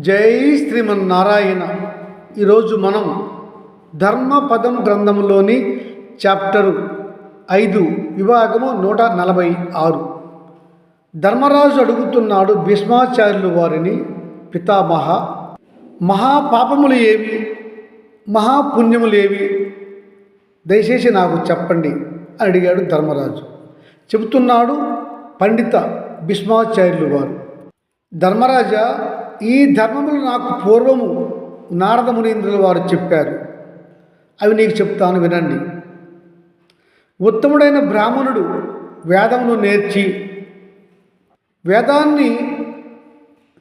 జై శ్రీమన్నారాయణ. ఈరోజు మనం ధర్మపదం గ్రంథంలోని చాప్టరు ఐదు విభాగము నూట నలభై ఆరు. ధర్మరాజు అడుగుతున్నాడు భీష్మాచార్యులు వారిని పితామహ మహాపాపములు ఏవి మహాపుణ్యములు ఏవి? దయచేసి నాకు చెప్పండి అని అడిగాడు ధర్మరాజు. చెబుతున్నాడు పండిత భీష్మాచార్యులు వారు. ధర్మరాజా ఈ ధర్మములు నాకు పూర్వము నారద మునీంద్రుల వారు చెప్పారు. అవి నీకు చెప్తాను వినండి. ఉత్తముడైన బ్రాహ్మణుడు వేదమును నేర్చి వేదాన్ని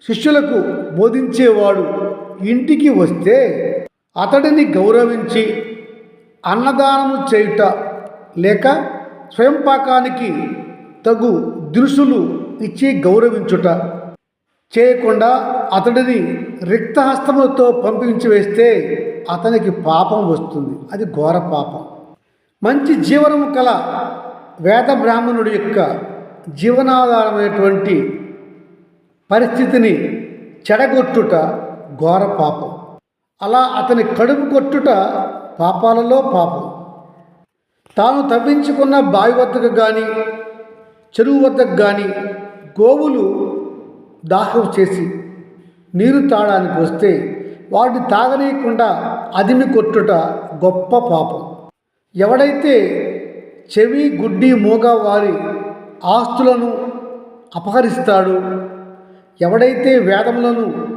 శిష్యులకు బోధించేవాడు ఇంటికి వస్తే అతడిని గౌరవించి అన్నదానము చేయుట లేక స్వయంపాకానికి తగు దినుసులు ఇచ్చి గౌరవించుట చేయకుండా అతడిని రిక్తహస్తములతో పంపించి వేస్తే అతనికి పాపం వస్తుంది. అది ఘోర పాపం. మంచి జీవనము కల వేద బ్రాహ్మణుడి యొక్క జీవనాధారమైనటువంటి పరిస్థితిని చెడగొట్టుట ఘోర పాపం. అలా అతని కడుపు కొట్టుట పాపాలలో పాపం. తాను తవ్వించుకున్న బావి వద్దకు కానీ చెరువు వద్దకు కానీ గోవులు దాహం చేసి నీరు తాగడానికి వస్తే వాటిని తాగనీయకుండా అదిమి కొట్టుట గొప్ప పాపం. ఎవడైతే చెవి గుడ్డి మూగ వారి ఆస్తులను అపహరిస్తాడు ఎవడైతే వేదములను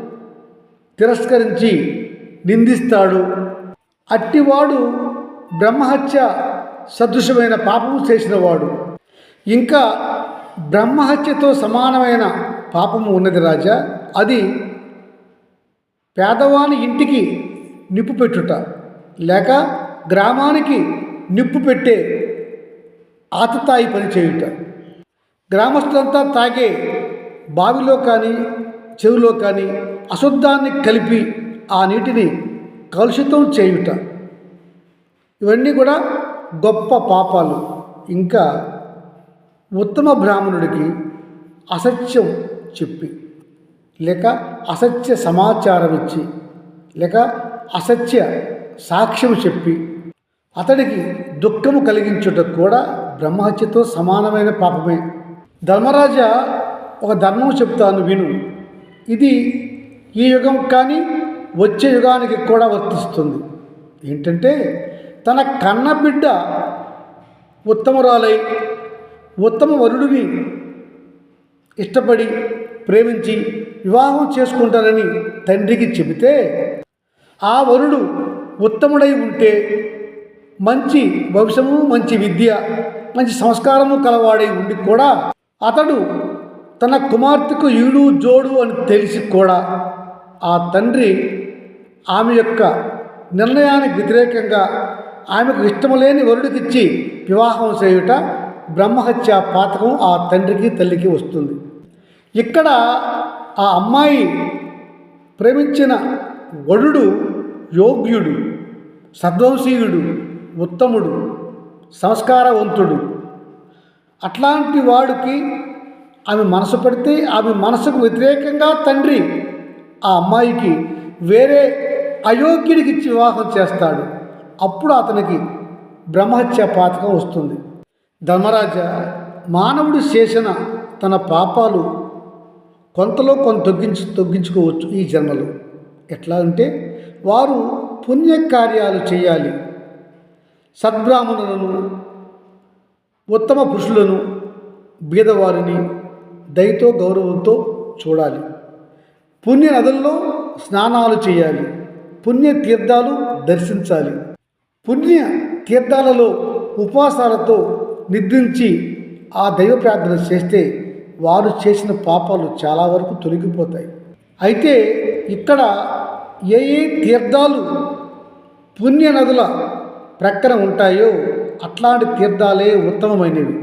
తిరస్కరించి నిందిస్తాడు అట్టివాడు బ్రహ్మహత్య సదృశమైన పాపము చేసినవాడు. ఇంకా బ్రహ్మహత్యతో సమానమైన పాపము ఉన్నది రాజా. అది పేదవాని ఇంటికి నిప్పు పెట్టుట లేక గ్రామానికి నిప్పు పెట్టే ఆతతాయి పని చేయుట. గ్రామస్తులంతా తాగే బావిలో కానీ చెవిలో కానీ అశుద్ధాన్ని కలిపి ఆ నీటిని కలుషితం చేయుట. ఇవన్నీ కూడా గొప్ప పాపాలు. ఇంకా ఉత్తమ బ్రాహ్మణుడికి అసత్యం చెప్పి లేక అసత్య సమాచారం ఇచ్చి లేక అసత్య సాక్ష్యం చెప్పి అతడికి దుఃఖము కలిగించుట కూడా బ్రహ్మహత్యతో సమానమైన పాపమే. ధర్మరాజా ఒక ధర్మం చెప్తాను విను. ఇది ఈ యుగం కానీ వచ్చే యుగానికి కూడా వర్తిస్తుంది. ఏంటంటే తన కన్న బిడ్డ ఉత్తమురాలై ఉత్తమ వరుడిని ఇష్టపడి ప్రేమించి వివాహం చేసుకుంటానని తండ్రికి చెబితే ఆ వరుడు ఉత్తముడై ఉంటే మంచి భవిష్యము మంచి విద్య మంచి సంస్కారము కలవాడై ఉండి కూడా అతడు తన కుమార్తెకు ఈడు జోడు అని తెలిసి కూడా ఆ తండ్రి ఆమె యొక్క నిర్ణయానికి వ్యతిరేకంగా ఆమెకు ఇష్టము లేని వరుడికిచ్చి వివాహం చేయుట బ్రహ్మహత్య పాతకం ఆ తండ్రికి తల్లికి వస్తుంది. ఇక్కడ ఆ అమ్మాయి ప్రేమించిన వరుడు యోగ్యుడు సద్వంశీయుడు ఉత్తముడు సంస్కారవంతుడు. అట్లాంటి వాడికి ఆమె మనసు పెడితే ఆమె మనసుకు వ్యతిరేకంగా తండ్రి ఆ అమ్మాయికి వేరే అయోగ్యుడికి ఇచ్చి వివాహం చేస్తాడు. అప్పుడు అతనికి బ్రహ్మహత్య పాతకం వస్తుంది. ధర్మరాజ మానవుడు చేసిన తన పాపాలు కొంతలో కొంత తొగ్గించు తొగ్గించుకోవచ్చు ఈ జన్మలో. ఎట్లా అంటే వారు పుణ్యకార్యాలు చేయాలి. సద్బ్రాహ్మణులను ఉత్తమ పురుషులను బీదవారిని దయతో గౌరవంతో చూడాలి. పుణ్య నదుల్లో స్నానాలు చేయాలి. పుణ్య తీర్థాలు దర్శించాలి. పుణ్య తీర్థాలలో ఉపవాసాలతో నిద్రించి ఆ దైవ ప్రార్థన చేస్తే వారు చేసిన పాపాలు చాలా వరకు తొలగిపోతాయి. అయితే ఇక్కడ ఏ ఏ తీర్థాలు పుణ్య నదుల ప్రక్కన ఉంటాయో అట్లాంటి తీర్థాలే ఉత్తమమైనవి.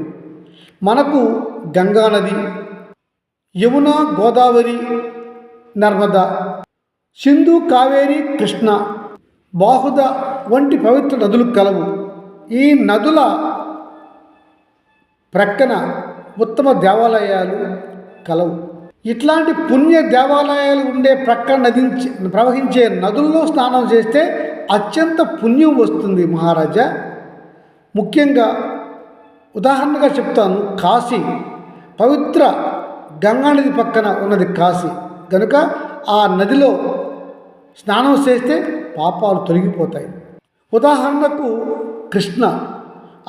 మనకు గంగా నది యమున గోదావరి నర్మద సింధు కావేరి కృష్ణ బాహుద వంటి పవిత్ర నదులు కలవు. ఈ నదుల ప్రక్కన ఉత్తమ దేవాలయాలు కలవు. ఇట్లాంటి పుణ్య దేవాలయాలు ఉండే ప్రక్క నదించి ప్రవహించే నదుల్లో స్నానం చేస్తే అత్యంత పుణ్యం వస్తుంది మహారాజా. ముఖ్యంగా ఉదాహరణగా చెప్తాను కాశీ. పవిత్ర గంగా నది పక్కన ఉన్నది కాశీ. కనుక ఆ నదిలో స్నానం చేస్తే పాపాలు తొలగిపోతాయి. ఉదాహరణకు కృష్ణ.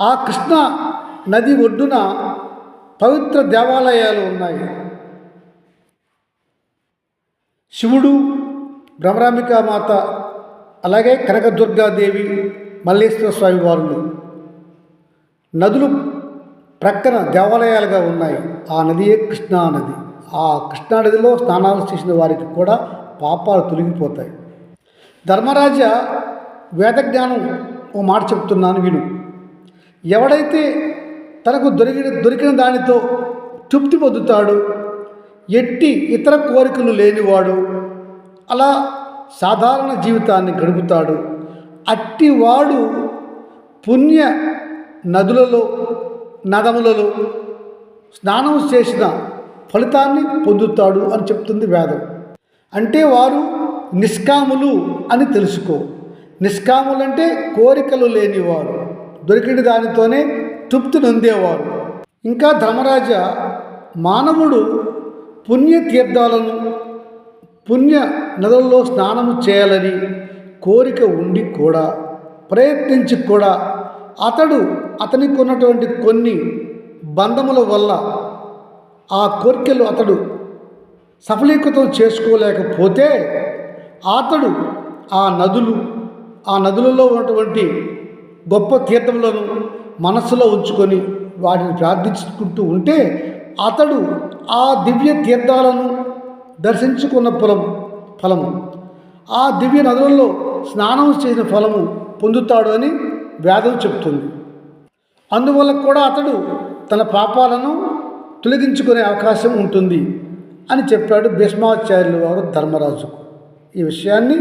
ఆ కృష్ణ నది ఒడ్డున పవిత్ర దేవాలయాలు ఉన్నాయి. శివుడు భ్రమరాంబికా మాత అలాగే కనకదుర్గాదేవి మల్లేశ్వర స్వామి వారులు. నదులు ప్రక్కన దేవాలయాలుగా ఉన్నాయి. ఆ నదియే కృష్ణా నది. ఆ కృష్ణా నదిలో స్నానాలు చేసిన వారికి కూడా పాపాలు తొలగిపోతాయి. ధర్మరాజ వేదజ్ఞానం ఓ మాట చెప్తున్నాను విను. ఎవడైతే తనకు దొరికిన దొరికిన దానితో తృప్తి పొందుతాడు. ఎట్టి ఇతర కోరికలు లేనివాడు అలా సాధారణ జీవితాన్ని గడుపుతాడు. అట్టివాడు పుణ్య నదులలో నదములలో స్నానం చేసిన ఫలితాన్ని పొందుతాడు అని చెప్తుంది వేదం. అంటే వారు నిష్కాములు అని తెలుసుకో. నిష్కాములంటే కోరికలు లేనివారు. దొరికిన దానితోనే తృప్తి నొందేవారు. ఇంకా ధర్మరాజ మానవుడు పుణ్యతీర్థాలను పుణ్య నదుల్లో స్నానము చేయాలని కోరిక ఉండి కూడా ప్రయత్నించి కూడా అతడు అతనికి ఉన్నటువంటి కొన్ని బంధముల వల్ల ఆ కోరికలు అతడు సఫలీకృతం చేసుకోలేకపోతే అతడు ఆ నదులు ఆ నదులలో ఉన్నటువంటి గొప్ప తీర్థములను మనస్సులో ఉంచుకొని వాటిని ప్రార్థించుకుంటూ ఉంటే అతడు ఆ దివ్య తీర్థాలను దర్శించుకున్న ఫలం ఫలము. ఆ దివ్య నదులలో స్నానం చేసిన ఫలము పొందుతాడు అని వేదం చెప్తుంది అందువల్ల కూడా అతడు తన పాపాలను తొలగించుకునే అవకాశం ఉంటుంది అని చెప్పాడు భీష్మాచార్యుల వారు ధర్మరాజుకు. ఈ విషయాన్ని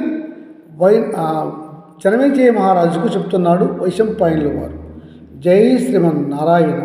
వై జనమేజయ మహారాజుకు చెప్తున్నాడు వైశంపాయనుల వారు. జై శ్రీమన్ నారాయణ